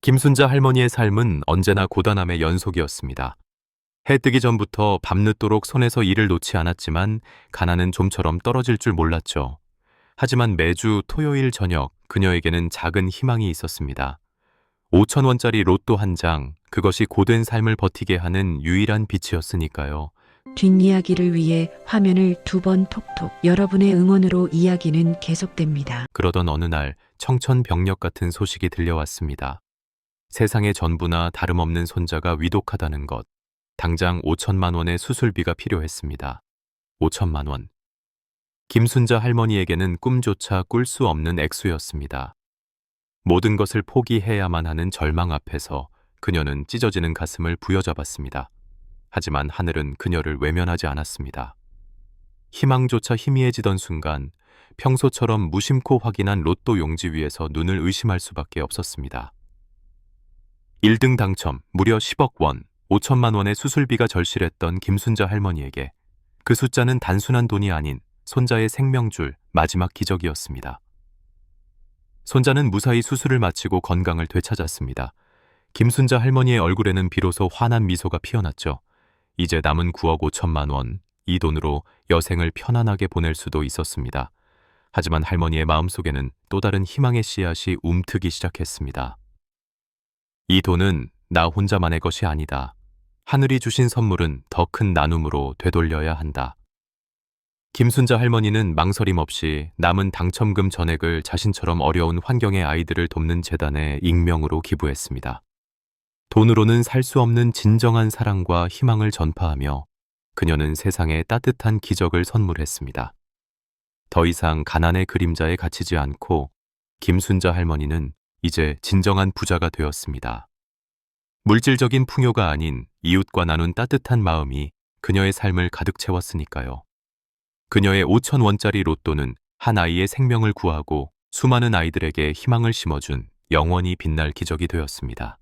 김순자 할머니의 삶은 언제나 고단함의 연속이었습니다. 해 뜨기 전부터 밤늦도록 손에서 일을 놓지 않았지만 가난은 좀처럼 떨어질 줄 몰랐죠. 하지만 매주 토요일 저녁 그녀에게는 작은 희망이 있었습니다. 5천 원짜리 로또 한 장, 그것이 고된 삶을 버티게 하는 유일한 빛이었으니까요. 뒷이야기를 위해 화면을 두 번 톡톡 여러분의 응원으로 이야기는 계속됩니다. 그러던 어느 날 청천벽력 같은 소식이 들려왔습니다. 세상의 전부나 다름없는 손자가 위독하다는 것. 당장 5천만 원의 수술비가 필요했습니다. 5천만 원. 김순자 할머니에게는 꿈조차 꿀 수 없는 액수였습니다. 모든 것을 포기해야만 하는 절망 앞에서 그녀는 찢어지는 가슴을 부여잡았습니다. 하지만 하늘은 그녀를 외면하지 않았습니다. 희망조차 희미해지던 순간 평소처럼 무심코 확인한 로또 용지 위에서 눈을 의심할 수밖에 없었습니다. 1등 당첨 무려 10억 원, 5천만 원의 수술비가 절실했던 김순자 할머니에게 그 숫자는 단순한 돈이 아닌 손자의 생명줄 마지막 기적이었습니다. 손자는 무사히 수술을 마치고 건강을 되찾았습니다. 김순자 할머니의 얼굴에는 비로소 환한 미소가 피어났죠. 이제 남은 9억 5천만 원, 이 돈으로 여생을 편안하게 보낼 수도 있었습니다. 하지만 할머니의 마음속에는 또 다른 희망의 씨앗이 움트기 시작했습니다. 이 돈은 나 혼자만의 것이 아니다. 하늘이 주신 선물은 더 큰 나눔으로 되돌려야 한다. 김순자 할머니는 망설임 없이 남은 당첨금 전액을 자신처럼 어려운 환경의 아이들을 돕는 재단에 익명으로 기부했습니다. 돈으로는 살 수 없는 진정한 사랑과 희망을 전파하며 그녀는 세상에 따뜻한 기적을 선물했습니다. 더 이상 가난의 그림자에 갇히지 않고 김순자 할머니는 이제 진정한 부자가 되었습니다. 물질적인 풍요가 아닌 이웃과 나눈 따뜻한 마음이 그녀의 삶을 가득 채웠으니까요. 그녀의 5천 원짜리 로또는 한 아이의 생명을 구하고 수많은 아이들에게 희망을 심어준 영원히 빛날 기적이 되었습니다.